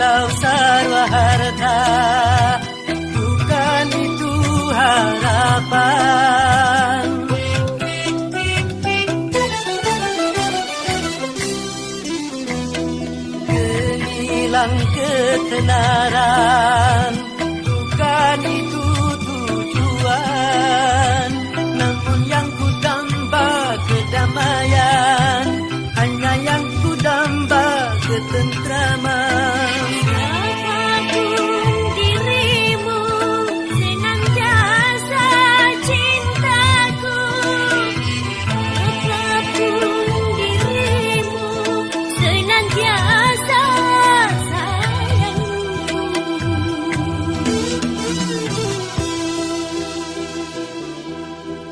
kilau sarwa harta Bukan itu harapan. Kehilang ketenaran Bukan itu tujuan. Namun yang ku tambah kedamaian Hanya yang ku tambah ketentraman.